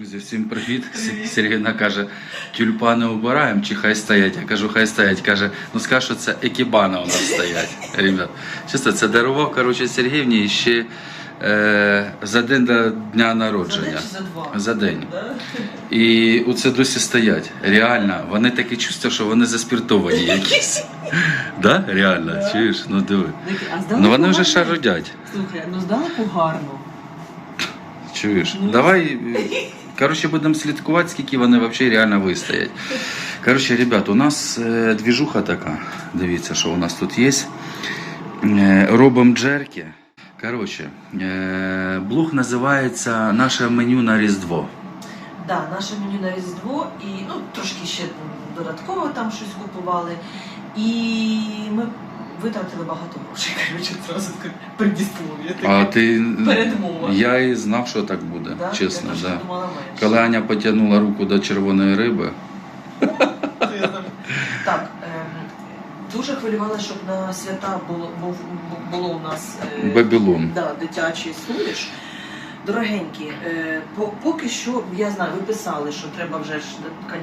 Друзі, всім привіт. Сергійна каже, тюльпани обираємо чи хай стоять? Я кажу, хай стоять. Каже, ну скажи, що це екібана у нас стоять. Ребят, чисто це дарував, коротше, Сергіївні ще е, за день до дня народження. За день чи за два? За день. Да? І оце досі стоять. Реально, вони такі чувства, що вони заспіртовані якісь. Да? Реально, Да. чуєш? Ну диви. А Ну вони вже гарно. шарудять. Слухай, ну здалеку гарно. Чуєш? Ну. Давай, е, коротше, будемо слідкувати, скільки вони взагалі реально вистоять. Коротше, ребят, у нас е, двіжуха така. Дивіться, що у нас тут є. Е, робимо джерки. Коротше, блог називається Наше меню на Різдво. Да, наше меню на Різдво і ну, трошки ще додатково там щось купували. І ми витратили багато грошей. Коротше, зразу таке предіслов'я. А таке. ти. Передмова. Я і знав, що так буде, Да? чесно. Я теж Да. думала менше. Коли Аня потягнула руку до червоної риби, Так, ем, дуже хвилювалася, щоб на свята було, був, було у нас е, Бабілон. Да, дитячий суміш. Дорогенькі, е, по- поки що, я знаю, ви писали, що треба вже ж,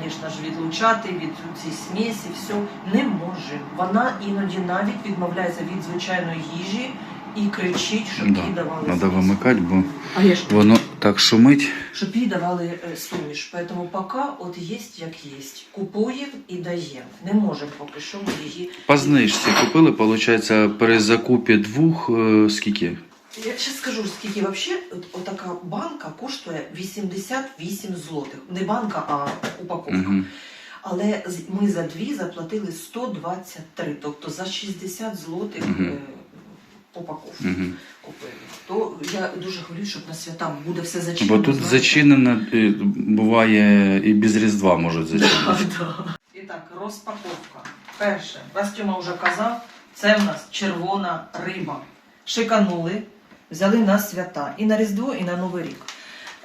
звісно ж, відлучати від цієї смісі, все. Не може. Вона іноді навіть відмовляється від звичайної їжі і кричить, щоб Да. їй давали Треба смісь. вимикати, бо А я ж воно так шумить. щоб їй давали е, суміш. Тому поки от є як є. Купуємо і даємо. Не можемо поки що ми її. По знижці купили, виходить, при закупі двох е, скільки? Я ще скажу, скільки от, отака банка коштує 88 злотих. Не банка, а упаковка. Угу. Але з- ми за дві заплатили 123, тобто за 60 злотих Мгм. е, упаковку Угу. купили. То я дуже хвилююсь, щоб на свята буде все Бо тут знаєте. зачинено, е, буває і без Різдва можуть Да, зачинити. да. І так, розпаковка. Перше, Растюма вже казав, це в нас червона риба. Шиканули, взяли на свята і на Різдво, і на Новий рік.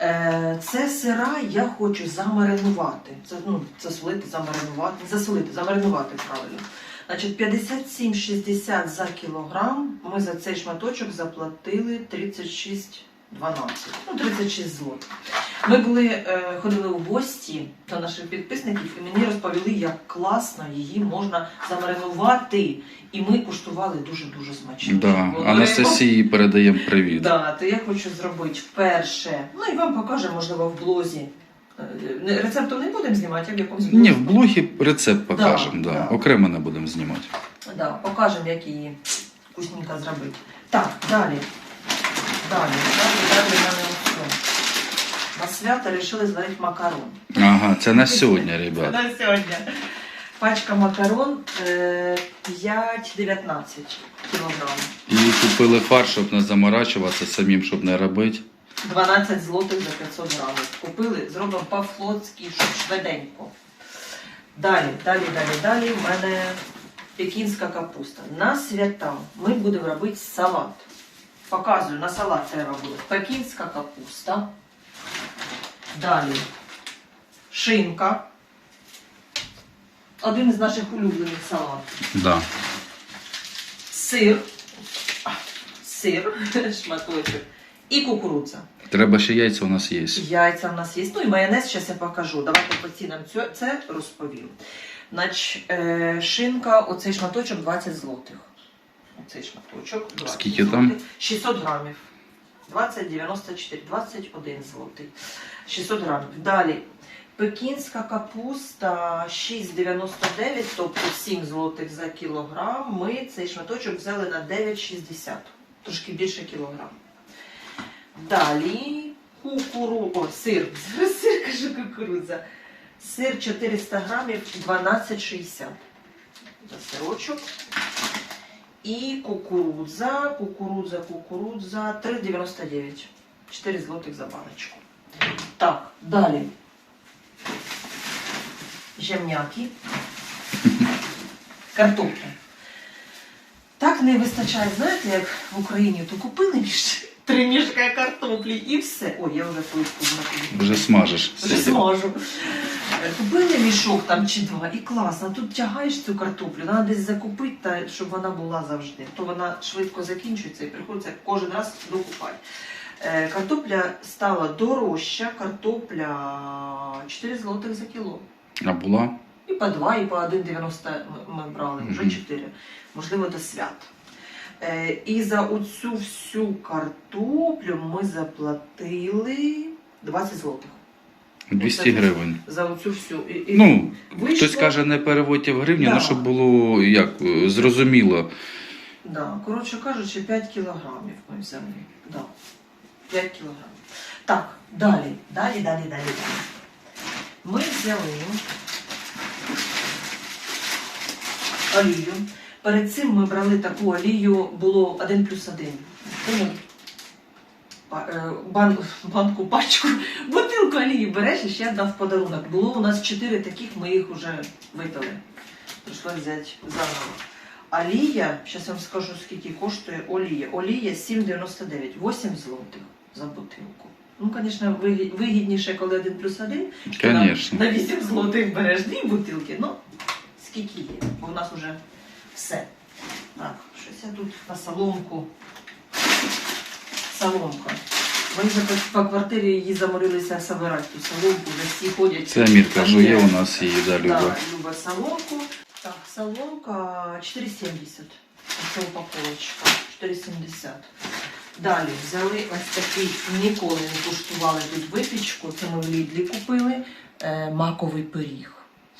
Е, Це сира я хочу замаринувати. Це, ну, засолити, замаринувати. Засолити, замаринувати правильно. Значить, 57,60 за кілограм. Ми за цей шматочок заплатили 36,12. Ну, 36 злотих. Ми були, е, ходили в гості до наших підписників, і мені розповіли, як класно її можна замаринувати. І ми куштували дуже-дуже смачно. Да. Було Анастасії передаємо привіт. Да, то я хочу зробити вперше. Ну і вам покажемо, можливо, в блозі. Е, Рецепту не будемо знімати, а в якомусь блозі. Ні, в блогі рецепт покажемо, да, да. окремо не будемо знімати. Да, покажемо, як її вкусненько зробити. Так, далі. Далі, далі, далі в мене все. На свято вирішили зварити макарон. Ага, це на сьогодні, ребят. На сьогодні. Пачка макарон е, 5,19 кілограм. І купили фарш, щоб не заморачуватися самим, щоб не робити. 12 злотих за 500 грамів. Купили, зробимо по-флотськи, щоб швиденько. Далі, далі, далі, далі. У мене пекінська капуста. На свята ми будемо робити салат. Показую, на салат треба буде. Пекінська капуста. Далі. Шинка. Один із наших улюблених салатів. Да. Сир. Сир, шматочок. І кукурудза. Треба ще яйця у нас є. Яйця в нас є. Ну і майонез, зараз я покажу. Давайте по цінам це розповім. Значить, е, шинка, оцей шматочок 20 злотих. Оцей шматочок. 20 Скільки там? 600 грамів. 20, 21 злотий. 600 грамів. Далі. Пекінська капуста 6,99, тобто 7 злотих за кілограм. Ми цей шматочок взяли на 9,60, трошки більше кілограм. Далі кукуру... О, сир. Сир кажу кукурудза. Сир 400 грамів 12,60. За сирочок. І кукурудза, кукурудза, кукурудза 3,99. 4 злотих за баночку. Так, далі. Жемняки. Картопля. Так не вистачає, знаєте, як в Україні, то купили між три мішка картоплі і все. Ой, я вже плитку накрила. Вже смажеш. Вже смажу. Купили мішок там чи два, і класно. Тут тягаєш цю картоплю, треба десь закупити, та, щоб вона була завжди. То вона швидко закінчується і приходиться кожен раз докупати. Е, Картопля стала дорожча, картопля 4 злотих за кіло. А була? І по 2, і по 1,90 ми- ми брали, вже 4. Можливо, до свят. Е, І за оцю всю картоплю ми заплатили 20 злотих. 200 гривень. За оцю всю. І, і Ну, вийшло- хтось каже, не переводьте в гривні, Да. ну щоб було як е, зрозуміло. Да, коротше кажучи, 5 кілограмів ми взяли. Да. 5 кілограмів. Так, далі, далі, далі, далі, далі. Ми взяли олію. Перед цим ми брали таку олію, було 1 плюс 1. Тому е, бан, банку, пачку, бутилку олії береш і ще дав в подарунок. Було у нас 4 таких, ми їх вже випили. Прийшлося взяти заново. Олія, зараз я вам скажу, скільки коштує олія. Олія 7,99, 8 злотих за бутилку. Ну, звісно, вигідніше, коли 1 плюс 1. На 8 злотих береш дві бутилки. Ну, скільки є, бо в нас вже все. Так, щось я тут на соломку. Соломка. Ми вже по, квартирі її заморилися собирати ту соломку, вже всі ходять. Це Мірка жує є. у нас її, да, Люба. Да, Люба соломку. Так, соломка 4,70. Це упаковочка. 4,70. Далі взяли ось такий, ніколи не куштували тут випічку. Це ми в Лідлі купили. Е, маковий пиріг.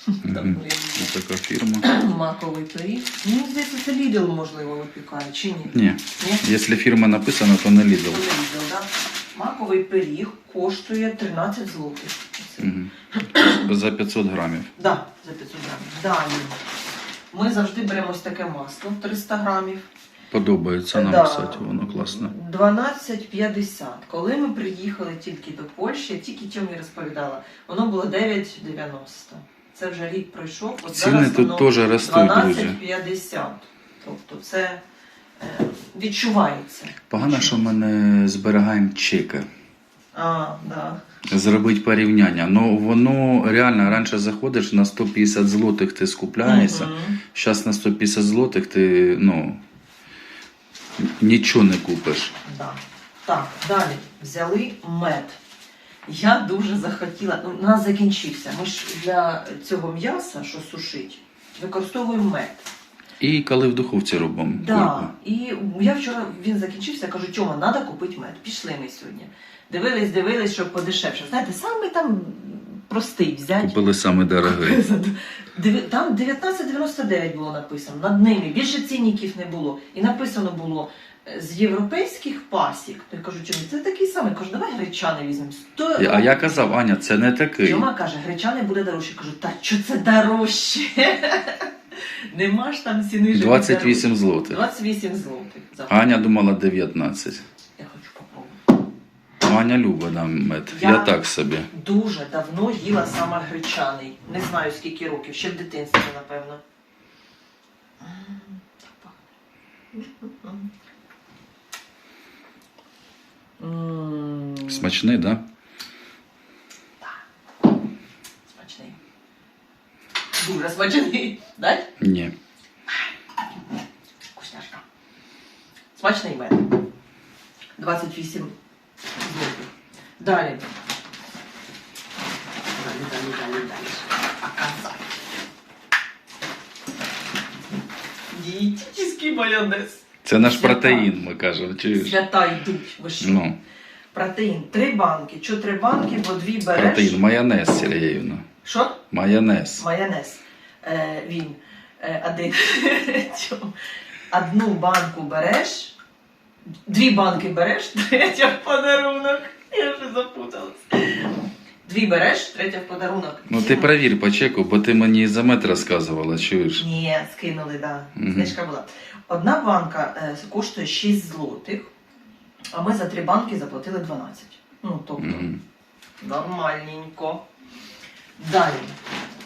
Ось така фірма. Маковий пиріг. Ну, здається, це Лідл, можливо, випікає, чи ні? Ні, Ні? якщо фірма написана, то не Lidl. Lidl, да? Маковий пиріг коштує 13 злотих. Оце. Мгм. За 500 грамів. Да, за 500 грамів. Далі. Ми завжди беремо ось таке масло 300 грамів. Подобається нам, Да. кстати, воно класне. 12,50. Коли ми приїхали тільки до Польщі, я тільки Тьомі розповідала, воно було 9,90. Це вже рік пройшов. От Ціни зараз тут воно теж ростуть, друзі. 12,50. Тобто це е, відчувається. Погано, що ми не зберігаємо чеки. А, да. Зробити порівняння. Ну воно реально раніше заходиш на 150 злотих ти скупляєшся. Мгм. Зараз на 150 злотих ти ну, нічого не купиш. Да. Так, далі взяли мед. Я дуже захотіла. Ну, у нас закінчився. Ми ж для цього м'яса, що сушить, використовуємо мед. І коли в духовці робимо. Да. І я вчора він закінчився, кажу, Тьома, треба купити мед. Пішли ми сьогодні. Дивились, дивились, щоб подешевше. Знаєте, саме там простий взяти. Купили саме дорогий. Там 19,99 було написано над ними. Більше цінників не було. І написано було з європейських пасік. То я кажу, чому це такий самий. Кажу, давай гречани візьмемо. Сто... А я казав, Аня, це не такий. Тьома каже, гречани буде дорожче. Кажу, та що це дорожче? Нема ж там ціни. він 28 злотих. 28 злотих. Аня думала 19. Я хочу попробувати. Аня любить нам мед. Я... Я- так собі. Дуже давно їла саме гречаний. Не знаю скільки років, ще в дитинстві, напевно. М, так пахне. М, Смачний, да? Смачний. Дуже смачний. Дай? Ні. Вкусняшка. Смачний мед. 28 злотих. Далі. Далі, далі, далі, далі. Показати. Дієтичний майонез. Це наш Свята. протеїн, ми кажемо. Чуєш? Свята йдуть. Ви що? Ну, Протеїн. Три банки. Чо три банки, бо дві береш. протеїн, майонез, Сергіївна. Що? Майонез. Майонез. Е, він е, один. Одну банку береш, дві банки береш, третя в подарунок. Я вже запуталась. Дві береш, третя в подарунок. Ну ти перевір по чеку, бо ти мені за мед розказувала, чуєш? Ні, скинули, да. Мгм. Знижка була. Одна банка е, коштує 6 злотих, а ми за три банки заплатили 12. Ну, тобто, Мгм. нормальненько. Далі.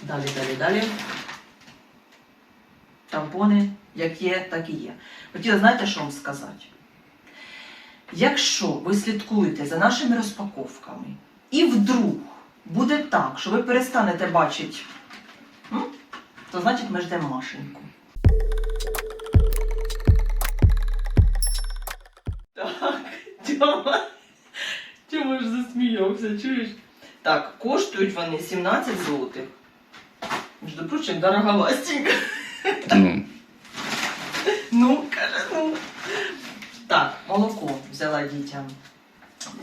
Далі, далі, далі. Тампони, як є, так і є. Хотіла, знаєте, що вам сказати? Якщо ви слідкуєте за нашими розпаковками, і вдруг буде так, що ви перестанете бачити, м, то значить ми ждемо Машеньку. Так, Тьома, Чому ж засміявся, чуєш? Так, коштують вони 17 злотих. Між прочим, дороговастенько. Ну, Ну, каже, ну. Так, молоко взяла дітям.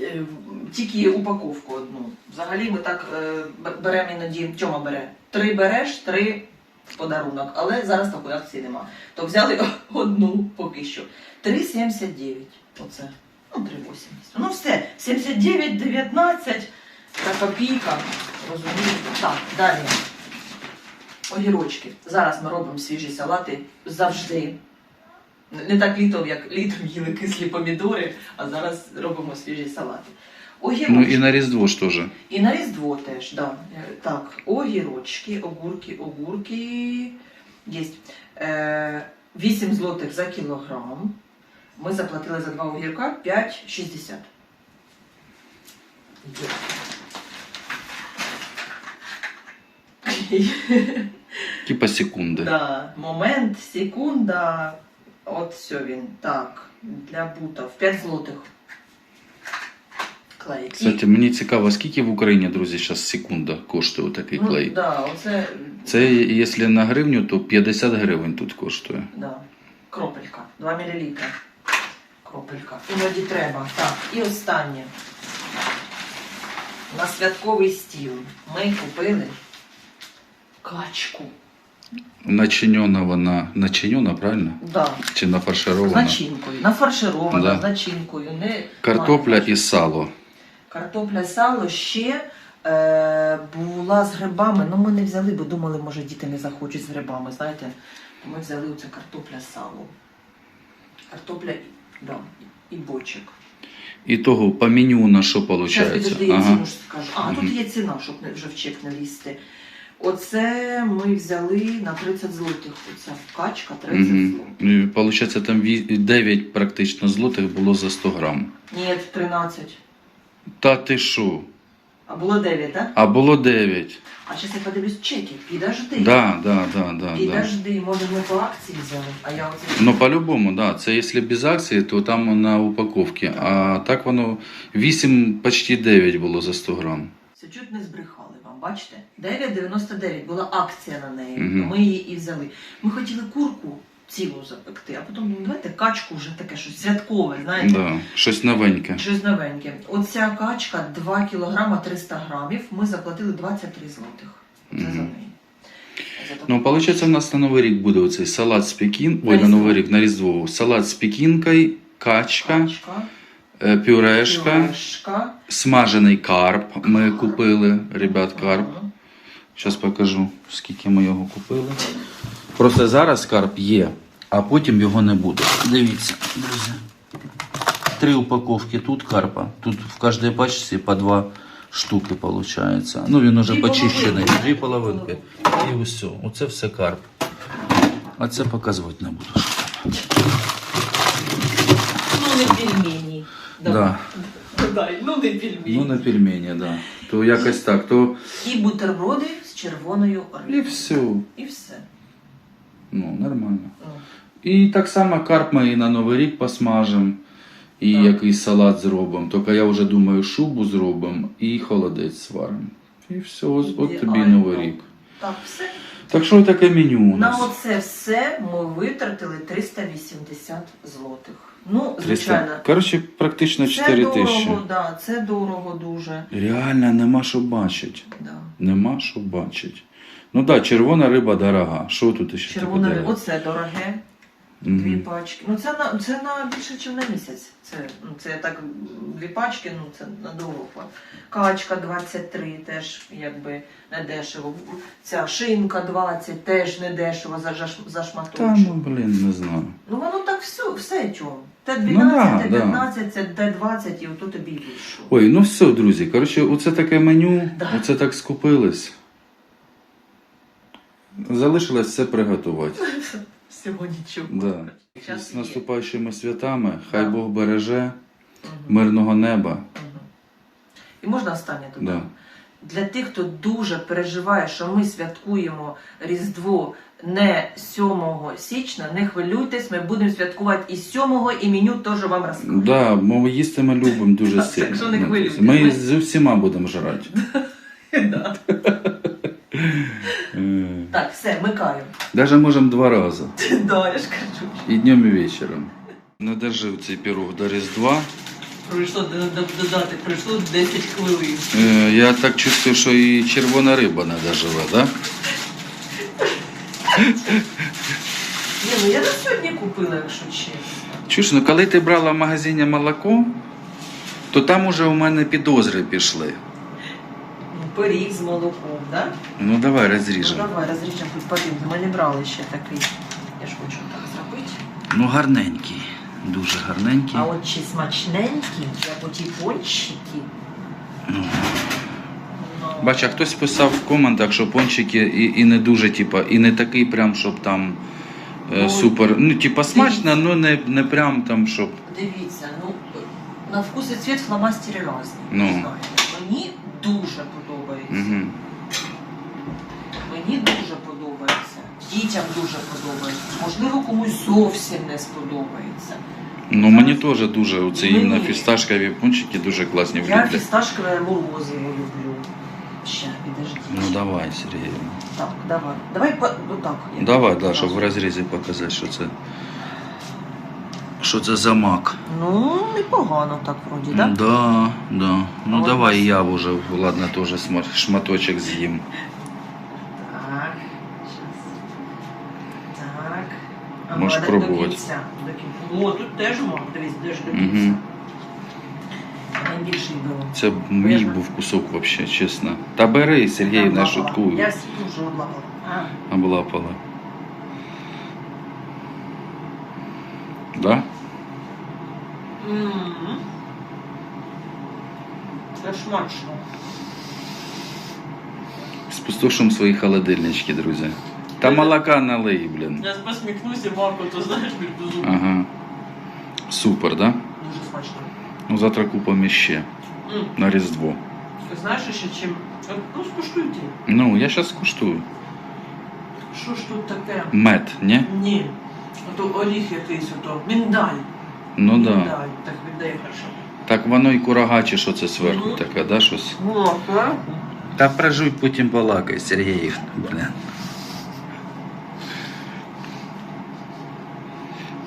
Е, Тільки упаковку одну. Взагалі ми так е, беремо іноді. Тьома бере. Три береш, три подарунок. Але зараз такої акції нема. То взяли одну поки що. 3,79. Оце. Ну, 3,80. Ну все, 79, 19. Та копійка. Розумієте? Так, далі. Огірочки. Зараз ми робимо свіжі салати завжди. Не так літом, як літом їли кислі помідори, а зараз робимо свіжі салати. Огірочки. ну і на Різдво ж теж. І на Різдво теж, да. Е, Так, огірочки, огурки, огурки. Е, 8 злотих за кілограм. Ми заплатили за два огірка 5,60. Типа секунди. Да, момент, секунда. От все він. Так, для бутов. 5 злотих. Клей. Кстати, мені цікаво, скільки в Україні, друзі, зараз секунда коштує такий ну, клей. Да, оце, Це якщо на гривню, то 50 гривень тут коштує. да, кропелька. 2 мл. Кропелька. Іноді треба. Так, і останнє. На святковий стіл ми купили качку. Начинена вона, начинена, правильно? Да, Чи нафарширована? начинкою. Нафарширована Да. начинкою. Не Картопля і сало. Картопля, сало ще е, була з грибами. Ну ми не взяли, бо думали, може діти не захочуть з грибами. Знаєте, ми взяли оце картопля, сало. Картопля і- да, і бочок. І того по меню на що Зараз виходить? підожди, я Ага. ціну ж скажу. А, тут є ціна, щоб не, вже в чек не лізти. Оце ми взяли на 30 злотих. Оця качка 30 Угу. злотих. Получається, там 9 практично злотих було за 100 грам. Ні, 13. Та ти що? А було 9, так? А було 9. А зараз я подивлюсь чеки. Підожди. Да, да, да, да. Підожди, може ми по акції взяли, а я оце. Ну, по-любому, да. Це якщо без акції, то там на упаковці. А так воно 8, почти 9 було за 100 грам. Це чуть не збрехали вам, бачите? 9,99 була акція на неї, Мгм. то ми її і взяли. Ми хотіли курку цілу запекти, а потім ну, давайте качку вже таке щось святкове, знаєте? Да, щось новеньке. Щось новеньке. Оця качка 2 кг 300 грамів, ми заплатили 23 злотих. Це за Мгм. неї. За таку Ну, виходить, у нас на Новий рік буде оцей салат з пекін. Ой, на Новий рік, на Різдво. Салат з пекінкою, качка, качка, е, пюрешка, пюрешка. Смажений карп. Ми купили, ребят, карп. Зараз покажу, скільки ми його купили. Просто зараз карп є, а потім його не буде. Дивіться, друзі. Три упаковки тут карпа. Тут в кожній пачці по два штуки виходить. Ну він уже почищений. Дві половинки. І все. Оце все карп. А це показувати не буду. Ну, не пельмені. Да. Дай, ну не пельмені. Ну на пельмені, да. То якось так, то І бутерброди з червоною і все. І все. Ну, нормально. І так само карп ми і на Новий рік посмажемо, і Так. якийсь салат зробимо. Тільки я вже думаю, шубу зробимо і холодець сваримо. І все, ось от тобі Ідеально. Новий рік. Так, все. Так що таке меню у На нас? оце все ми витратили 380 злотих. Ну, звичайно, Коротше, практично це 4 тисячі. дорого, да, це дорого дуже. Реально нема що бачить. Да. Нема що бачить. Ну так, да, червона риба дорога. Що тут ще Червона риба. Оце дороге. Дві пачки. Ну це на це на більше, ніж на місяць. Це, ну, це так дві пачки, ну це надовго. Качка 23 теж якби не дешево. Ця шинка 20 теж не дешево за, жаш- за Та ну блін, не знаю. Ну воно так все, все чого. Т12, Ну да, Т15, це Т20 і ото тобі вийшло. Ой, ну все, друзі. Коротше, оце таке меню, Да. оце так скупились. Залишилось все приготувати. Всього нічого. Да. З наступаючими святами, хай Да. Бог береже Мгм. мирного неба. Мгм. І можна останнє туди. Да. Для тих, хто дуже переживає, що ми святкуємо Різдво не 7 січня, не хвилюйтесь, ми будемо святкувати і 7, і меню теж вам розкажу. Да, ми їсти ми любимо дуже сильно. так що не хвилюйтесь. Ми- з усіма будемо жрати. Все, микаю. Даже можемо два рази. Да, я ж кажу. І днем, і вечором. Не дожив цей пірог до Різдва. Пройшло д- д- додати, пройшло 10 хвилин. Е, Я так чувствую, що і червона риба не доживе, да? Ні, ну я на сьогодні купила, якщо чесно. Чуєш, ну коли ти брала в магазині молоко, то там уже у мене підозри пішли. Ну, Пиріг з молоком, да? Ну давай Ну, розріжемо. давай, розріжемо хоч подивимося. Ми не брали ще такий. Я ж хочу так зробити. Ну гарненький, дуже гарненький. А от чи смачненькі, як оті пончики. Ну, Бач, а хтось писав в коментах, що пончики і, і не дуже, типа, і не такий прям, щоб там е, Ну, супер. Ну, типа, смачно, але не, не прям там, щоб. Дивіться, ну на вкус і цвіт фломастери різні. Ну. знаєте. Мені дуже подобається. Угу. Мені дуже подобається. Дітям дуже подобається. Можливо, комусь зовсім не сподобається. Ну мені теж дуже оце Мені. іменно фісташкові пончики дуже класні Я люблю. фісташкове морозиво люблю. Ще, підожди. Ну давай, Сергій. Так, давай. Давай по... отак. Давай, тобі да, щоб в розрізі показати, що це. Що це за мак. Ну, непогано так вроді, так? Да? Да, да. Ну Молодець. давай я вже, ладно, теж шматочок з'їм. Так. щас. Так. А Можеш ну, а пробувати. До кінця. До кінця. О, тут теж мак, дивись, теж до кінця. Найбільший беру. Це мій Вижу. був кусок взагалі, чесно. Та бери, Сергій, не шуткую. Я дуже облапала. А. Облапала. Да? М. Це смачно. Спустошимо свої холодильнички, друзі. Та молока налий, блін. Я посміхнуся, Марко, то знаєш, від зуб. Ага. Супер, да? Дуже смачно. Ну завтра купимо ще М. на Різдво. Ти знаєш ще чим? От, Ну, скуштуйте. Ну, я зараз куштую. Що ж тут таке? Мед, ні? Ні. Ото оріх якийсь, ото. Міндаль. Ну да. Міндаль. Так віддає хорошо. Так воно і курага, чи що це зверху Мгм. таке, да, щось? О, так? Та прожуй, потім балакай, Сергій. Блін.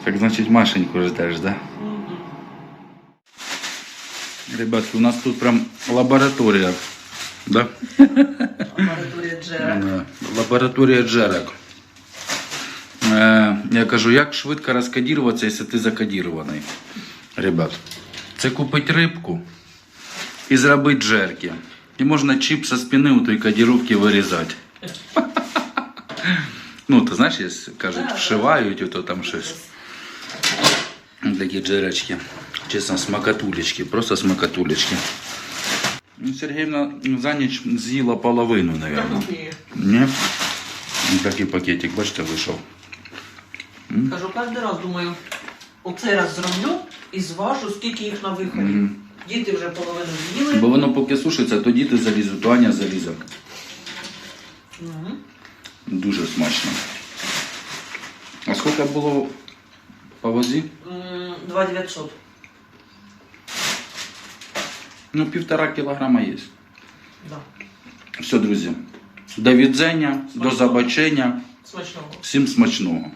Так значить Машеньку ждеш, да? Мгм. Ребятки, у нас тут прям лабораторія. Да? Лабораторія Джера. Да. Лабораторія джерек. Я кажу, як швидко розкодіруватися, якщо ти закодірований. Ребят, це купити рибку і зробити джерки. І можна чіп со спини у той кодіровки вирізати. Ну, ти знаєш, кажуть, вшивають, ото там щось. Такі джеречки. Чесно, смакатулечки, просто смакатулечки. Ну, Сергіївна за ніч з'їла половину, мабуть. Ні. Ні? Ну, Такий пакетик, бачите, вийшов. Кажу, кожен раз думаю, оцей раз зроблю і зважу, скільки їх на виході. Мгм. Діти вже половину з'їли. Бо воно поки сушиться, тоді ти залізу, то Аня залізе. Мгм. Дуже смачно. А скільки було по вазі? М, 2900. Ну, півтора кілограма є. Да. Все, друзі. До відзення, до Смачного. забачення. Смачного. Всім смачного.